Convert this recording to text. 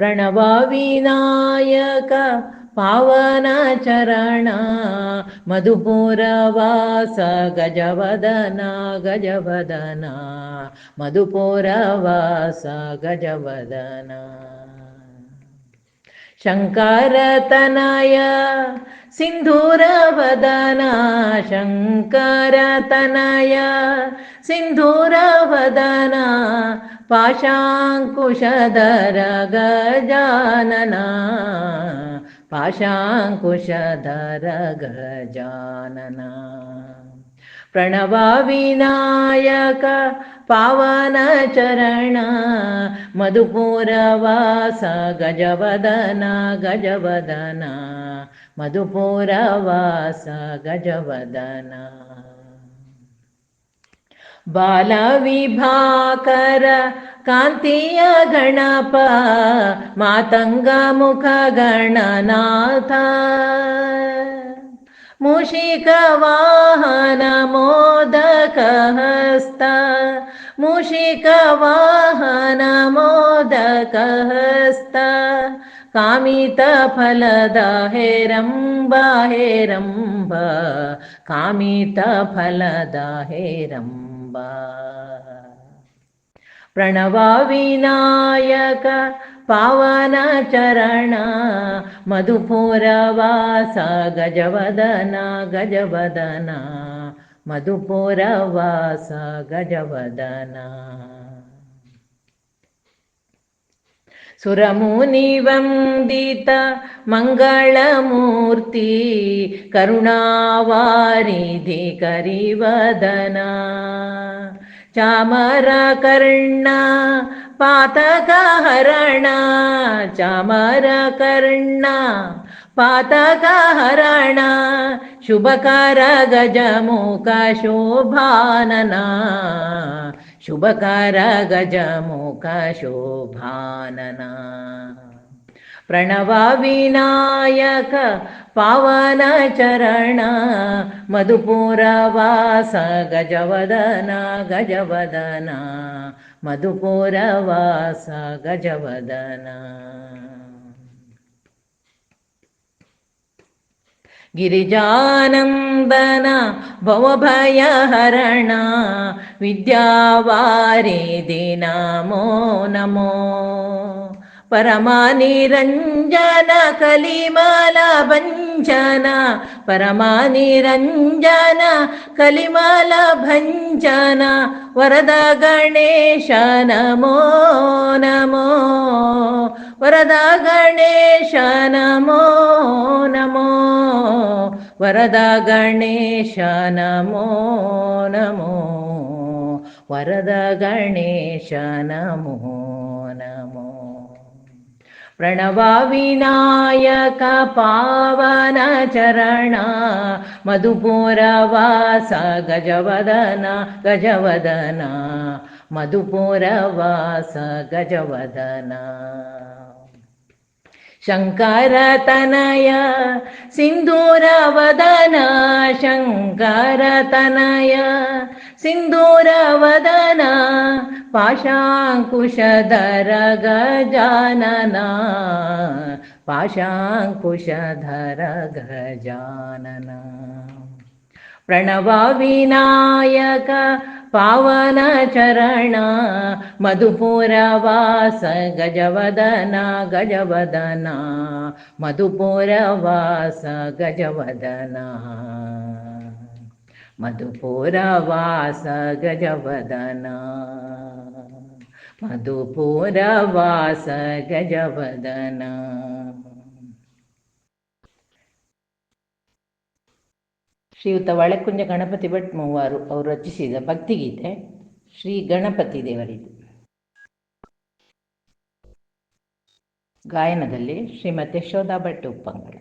ಪ್ರಣವವಿನಾಯಕ ಪಾವನ ಚರಣ ಮಧುಪುರವಾಸ ಗಜವದನ ಗಜವದನ ಮಧುಪುರವಾಸ ಗಜವದನ. ಶಂಕರತನಯ ಸಿಂಧೂರವದನ ಶಂಕರತನಯ ಪಾಶಾಂಕುಶಧರ ಗಜಾನನ ಪಾಶಾಂಕುಶಧರ ಗಜಾನನ ಪ್ರಣವ ವಿನಾಯಕ ಪಾವನ ಚರಣ ಮಧುಪೂರವಾಸ ಗಜವದನ ಗಜವದನ ಮಧುಪೂರವಾಸ ಗಜವದನ. बालविभाकर कान्तीय गणप मातङ्गमुखगणनाथ गणनाथ। मूषिकवाहन मोदक हस्त। मूषिकवाहन मोदक हस्त। कामितफलदा हैरम्ब हैरम्ब। कामितफलदा ಹಸ್ತ ಮೂಷಿಕ ವಾಹನ ಮೋದಕ ಹಸ್ತ ಕಾಮಿತ ಫಲದ ಹೇರಂಬ ಹೇರಂಬ ಕಾಮಿತ ಫಲದ ಹೇರಂಬ ಪ್ರಣವ ವಿನಾಯಕ ಪಾವನ ಚರಣ ಮಧುಪುರವಾಸ ಗಜವದನ ಗಜವದನ ಮಧುಪುರವಾಸ ಗಜವದನ सुरमुनिवन्दित मङ्गलमूर्ति करुणावारिधि करिवदना चामरकर्णा पातकहरणा चामरकर्णा ಹರಣ ಚಾಮರ ಕರ್ಣ ಪಾತಕ ಹರಣ ಶುಭಕರ ಗಜಮುಖ ಶೋಭಾನನ ಶುಭಕರ ಗಜಮುಖ ಶೋಭಾನನ ಪ್ರಣವ ವಿನಾಯಕ ಪಾವನ ಚರಣ ಮಧುಪುರವಾಸ गिरिजानन्दन भवभयहरणा विद्यावारिधि नमो नमो। ಕಲಿಮಾಲ ಭಂಜನ ನಮೋ ಪರಮಾನಿರಂಜನ ಕಲಿಮಾಲ ಭಂಜನ, ವರದ ಗಣೇಶ ನಮೋ ನಮೋ, ವರದ ಗಣೇಶ ನಮೋ ನಮೋ, ವರದ ಗಣೇಶ ನಮೋ ನಮೋ, ವರದ ಗಣೇಶ ನಮೋ ನಮೋ. प्रणवा विनायक पावनचरणा मधुपुरवास गजवदना गजवदना मधुपुरवास गजवदना शङ्करतनय सिन्दूरवदन शङ्करतनय सिन्दूरवदना पाशांकुशधर गजानन पाशांकुशधर गजानन प्रणव पावनचरण मधुपुरवास गजवदना गजवदना। मधुपुरवास गजवदना। ಮಧುಪುರವಾಸ ಗಜವದನ ಮಧುಪುರವಾಸ ಗಜವದನ ಶ್ರೀಯುತ ಒಳಕುಂಜ ಗಣಪತಿ ಭಟ್ ಮೂವರು ಅವರು ರಚಿಸಿದ ಭಕ್ತಿಗೀತೆ ಶ್ರೀ ಗಣಪತಿ ದೇವರಿದು ಗಾಯನದಲ್ಲಿ ಶ್ರೀಮತಿ ಯಶೋಧಾ ಭಟ್ ಉಪ್ಪಂಗಳ